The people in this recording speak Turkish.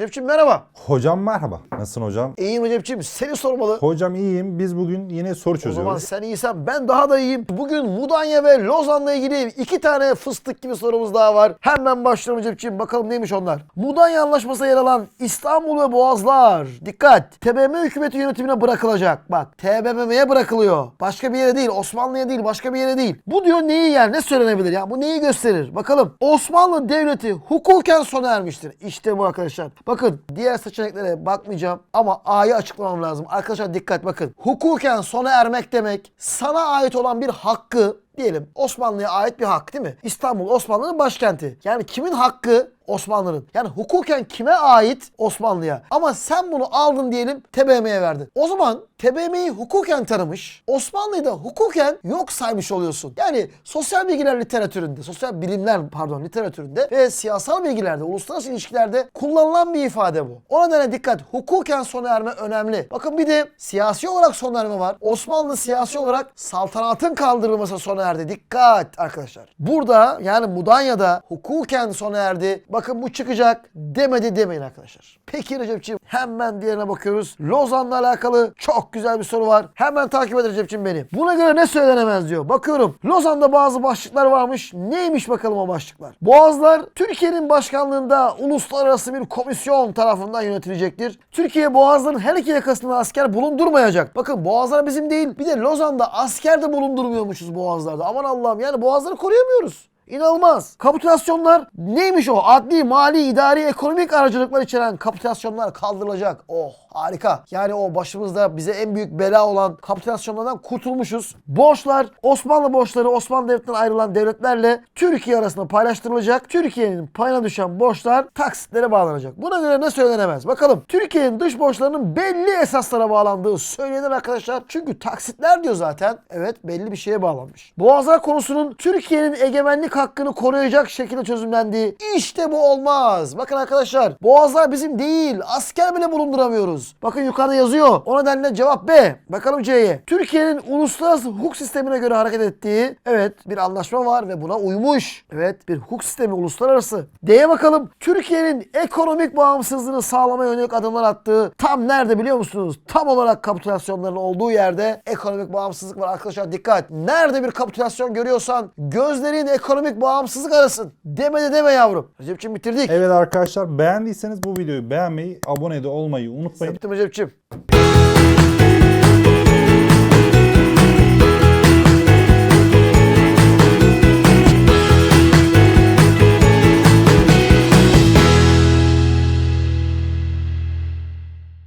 Recep'ciğim merhaba. Hocam merhaba. Nasılsın hocam? İyiyim Recep'ciğim seni sormalı. Hocam iyiyim. Biz bugün yine soru O zaman çözüyoruz. sen iyisen ben daha da iyiyim. Bugün Mudanya ve Lozan'la ilgili iki tane fıstık gibi sorumuz daha var. Hemen başlayalım Recep'ciğim. Bakalım neymiş onlar. Mudanya Anlaşması'na yer alan İstanbul ve Boğazlar. Dikkat. TBMM hükümeti yönetimine bırakılacak. Bak TBMM'ye bırakılıyor. Başka bir yere değil. Osmanlı'ya değil. Başka bir yere değil. Bu diyor neyi yer? Ne söylenebilir ya? Bu neyi gösterir? Bakalım. Osmanlı Devleti hukuken sona ermiştir. İşte bu arkadaşlar. Bakın diğer seçeneklere bakmayacağım ama A'yı açıklamam lazım. Arkadaşlar dikkat bakın. Hukuken sona ermek demek sana ait olan bir hakkı diyelim Osmanlı'ya ait bir hak değil mi? İstanbul Osmanlı'nın başkenti. Yani kimin hakkı? Osmanlı'nın. Yani hukuken kime ait? Osmanlı'ya. Ama sen bunu aldın diyelim TBMM'ye verdin. O zaman TBMM'yi hukuken tanımış, Osmanlı'yı da hukuken yok saymış oluyorsun. Yani sosyal bilgiler literatüründe, sosyal bilimler pardon literatüründe ve siyasal bilgilerde, uluslararası ilişkilerde kullanılan bir ifade bu. O nedenle dikkat. Hukuken sona erme önemli. Bakın bir de siyasi olarak sona erme var. Osmanlı siyasi olarak saltanatın kaldırılması sona erdi. Dikkat arkadaşlar. Burada yani Mudanya'da hukuken sona erdi. Bakın bu çıkacak demedi demeyin arkadaşlar. Peki Recep'ciğim hemen diğerine bakıyoruz. Lozan'la alakalı çok güzel bir soru var. Hemen takip et Recep'ciğim beni. Buna göre ne söylenemez diyor. Bakıyorum. Lozan'da bazı başlıklar varmış. Neymiş bakalım o başlıklar? Boğazlar Türkiye'nin başkanlığında uluslararası bir komisyon tarafından yönetilecektir. Türkiye Boğazların her iki yakasında asker bulundurmayacak. Bakın Boğazlar bizim değil. Bir de Lozan'da asker de bulundurmuyormuşuz Boğazlar'da. Aman Allah'ım yani Boğazları koruyamıyoruz. İnanılmaz. Kapitülasyonlar neymiş o? Adli, mali, idari, ekonomik aracılıklar içeren kapitülasyonlar kaldırılacak. Oh harika. Yani o başımızda bize en büyük bela olan kapitülasyonlardan kurtulmuşuz. Borçlar, Osmanlı borçları Osmanlı Devleti'nden ayrılan devletlerle Türkiye arasında paylaştırılacak. Türkiye'nin payına düşen borçlar taksitlere bağlanacak. Buna göre ne söylenemez? Bakalım. Türkiye'nin dış borçlarının belli esaslara bağlandığı söylenir arkadaşlar. Çünkü taksitler diyor zaten. Evet belli bir şeye bağlanmış. Boğazlar konusunun Türkiye'nin egemenlik hakkını koruyacak şekilde çözümlendiği işte bu olmaz. Bakın arkadaşlar boğazlar bizim değil. Asker bile bulunduramıyoruz. Bakın yukarıda yazıyor. O nedenle cevap B. Bakalım C'ye. Türkiye'nin uluslararası hukuk sistemine göre hareket ettiği evet bir anlaşma var ve buna uymuş. Evet bir hukuk sistemi uluslararası. D'ye bakalım. Türkiye'nin ekonomik bağımsızlığını sağlamaya yönelik adımlar attığı tam nerede biliyor musunuz? Tam olarak kapitülasyonların olduğu yerde ekonomik bağımsızlık var arkadaşlar dikkat. Nerede bir kapitülasyon görüyorsan gözlerin ekonomik bağımsızlık arasın. Deme de deme yavrum. Recep'ciğim bitirdik. Evet arkadaşlar beğendiyseniz bu videoyu beğenmeyi, abone de olmayı unutmayın. Bitti Recep'ciğim?